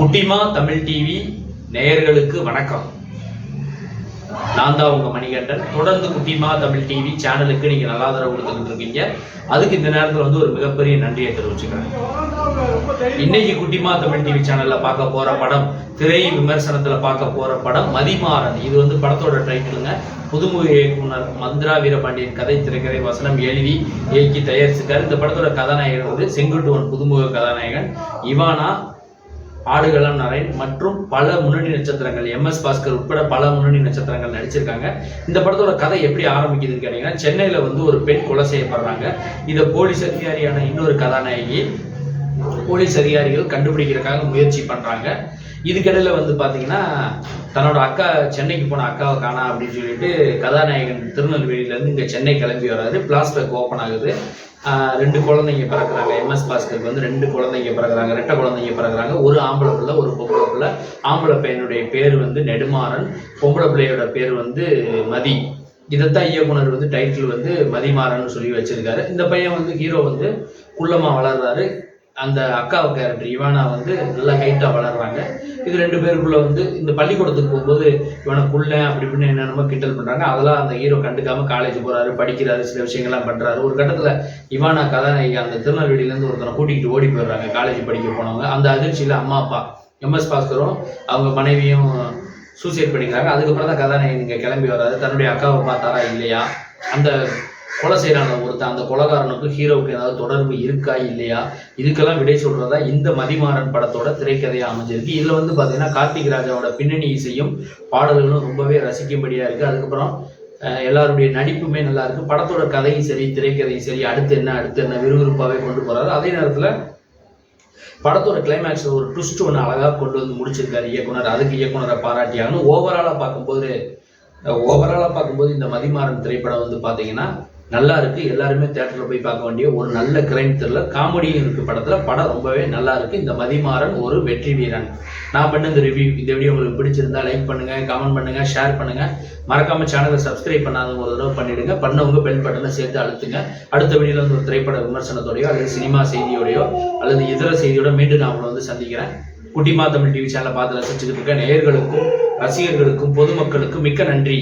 குட்டிமா தமிழ் டிவி நேயர்களுக்கு வணக்கம். நான் தான் உங்க மணிகண்டன். தொடர்ந்து குட்டிமா தமிழ் டிவி சேனலுக்கு நீங்க நல்லா ஆதரவு கொடுத்துக்கிட்டு இருக்கீங்க. அதுக்கு இந்த நேரத்துல வந்து ஒரு மிகப்பெரிய நன்றியை தெரிவிச்சுக்கிறேன். இன்னைக்கு குட்டிமா தமிழ் டிவி சேனல்ல பார்க்க போற படம் திரை விமர்சனத்துல பார்க்க போற படம் மதிமாறன். இது வந்து படத்தோட டைட்டிலுங்க புதுமுக இயக்குனர் மந்திரா வீரபாண்டியன் கதை திரைக்கதை வசனம் எழுதி இயக்கி தயாரிச்சிருக்காரு. இந்த படத்தோட கதாநாயகன் வந்து செங்குட்டுவன் புதுமுக கதாநாயகன். இவானா ஆடுகளம் நரேன் மற்றும் பல முன்னணி நட்சத்திரங்கள் எம் எஸ் பாஸ்கர் உட்பட பல முன்னணி நட்சத்திரங்கள் நடிச்சிருக்காங்க. இந்த படத்தோட கதை எப்படி ஆரம்பிக்குதுன்னு கேட்டீங்கன்னா சென்னையில வந்து ஒரு பெண் கொலை செய்யப்படுறாங்க. இதை போலீஸ் அதிகாரியான இன்னொரு கதாநாயகி போலீஸ் அதிகாரிகள் கண்டுபிடிக்கிறதுக்காக முயற்சி பண்றாங்க. இதுக்கிடையில வந்து பாத்தீங்கன்னா தன்னோட அக்கா சென்னைக்கு போன அக்காவை காணா அப்படின்னு சொல்லிட்டு கதாநாயகன் திருநெல்வேலியில இருந்து இங்க சென்னை கிளம்பி வராது பிளாஸ்பேக் ஓப்பன் ஆகுது. ரெண்டு குழந்தைங்க பிறக்குறாங்க. எம்எஸ் பாஸ்கருக்கு வந்து ரெண்டு குழந்தைங்க பிறகுறாங்க ரெட்டை குழந்தைங்க பிறகுறாங்க ஒரு ஆம்பளை பிள்ளை ஒரு பொம்பளை பிள்ளை. ஆம்பளை பையனுடைய பேர் வந்து நெடுமாறன். பொம்பளை பிள்ளையோட பேர் வந்து மதி. இதைத்தான் இயக்குனர் வந்து டைட்டில் வந்து மதிமாறன் சொல்லி வச்சிருக்காரு. இந்த பையன் வந்து ஹீரோ வந்து குள்ளமாக வளர்றாரு. அந்த அக்காவை கேரக்டர் இவானா வந்து நல்லா ஹைட்டாக வளர்றாங்க. இது ரெண்டு பேருக்குள்ள வந்து இந்த பள்ளிக்கூடத்துக்கு போகும்போது இவனை புள்ள அப்படி இப்படின்னு என்னென்னமோ கிண்டல் பண்றாங்க. அதெல்லாம் அந்த ஹீரோ கண்டுக்காம காலேஜ் போறாரு படிக்கிறாரு சில விஷயங்கள்லாம் பண்றாரு. ஒரு கட்டத்துல இவானா கதாநாயகி அந்த திருநெல்வேலியில இருந்து ஒருத்தனை கூட்டிகிட்டு ஓடி போயிடுறாங்க காலேஜ் படிக்க போனவங்க. அந்த அதிர்ச்சியில அம்மா அப்பா எம்எஸ் பாஸ்கரும் அவங்க மனைவியும் சூசைட் பண்ணிக்கிறாங்க. அதுக்கப்புறம் தான் கதாநாயகி இங்கே கிளம்பி வராது. தன்னுடைய அக்காவை பார்த்தாரா இல்லையா? அந்த கொலை செய்கிறான ஒருத்தன் அந்த கொலகாரனுக்கு ஹீரோவுக்கு ஏதாவது தொடர்பு இருக்கா இல்லையா? இதுக்கெல்லாம் விடை சொல்றதா இந்த மதிமாறன் படத்தோட திரைக்கதையா அமைஞ்சிருக்கு இதுல வந்து பாத்தீங்கன்னா கார்த்திக் ராஜாவோட பின்னணி இசையும் பாடல்களும் ரொம்பவே ரசிக்கும்படியாக இருக்கு. அதுக்கப்புறம் எல்லாருடைய நடிப்புமே நல்லா இருக்கு. படத்தோட கதையும் சரி திரைக்கதையும் சரி அடுத்து என்ன அடுத்து என்ன விறுவிறுப்பாவே கொண்டு போறாரு. அதே நேரத்துல படத்தோட கிளைமேக்ஸ் ஒரு ட்விஸ்ட் ஒன்று அழகா கொண்டு வந்து முடிச்சிருக்காரு இயக்குனர். அதுக்கு இயக்குனரை பாராட்டியாங்கன்னு ஓவராலாக பார்க்கும்போது ஓவராலாக பார்க்கும்போது இந்த மதிமாறன் திரைப்படம் வந்து பாத்தீங்கன்னா நல்லா இருக்கு. எல்லாருமே தேட்டர்ல போய் பார்க்க வேண்டிய ஒரு நல்ல கிரைம் த்ரில்லர் காமெடியும் இருக்கு படத்துல. படம் ரொம்பவே நல்லா இருக்கு. இந்த மதிமாறன் ஒரு வெற்றி வீரன். நான் பண்ண இந்த ரிவ்யூ இந்த வீடியோ உங்களுக்கு பிடிச்சிருந்தா லைக் பண்ணுங்க கமெண்ட் பண்ணுங்க ஷேர் பண்ணுங்க. மறக்காம சேனலை சப்ஸ்கிரைப் பண்ணாதவங்க ஒரு தடவை பண்ணிடுங்க. பண்ணவங்க பெல் பட்டனை சேர்த்து அழுத்துங்க. அடுத்த வீடியோல வந்து ஒரு திரைப்பட விமர்சனத்தோடையோ அல்லது சினிமா செய்தியோடையோ அல்லது இதர செய்தியோட மீண்டும் நான் உங்களை வந்து சந்திக்கிறேன். குட்டிமா தமிழ் டிவி சேனலை பார்த்து ரசிச்சுக்கிட்டு இருக்க நேயர்களுக்கும் ரசிகர்களுக்கும் பொதுமக்களுக்கும் மிக்க நன்றி.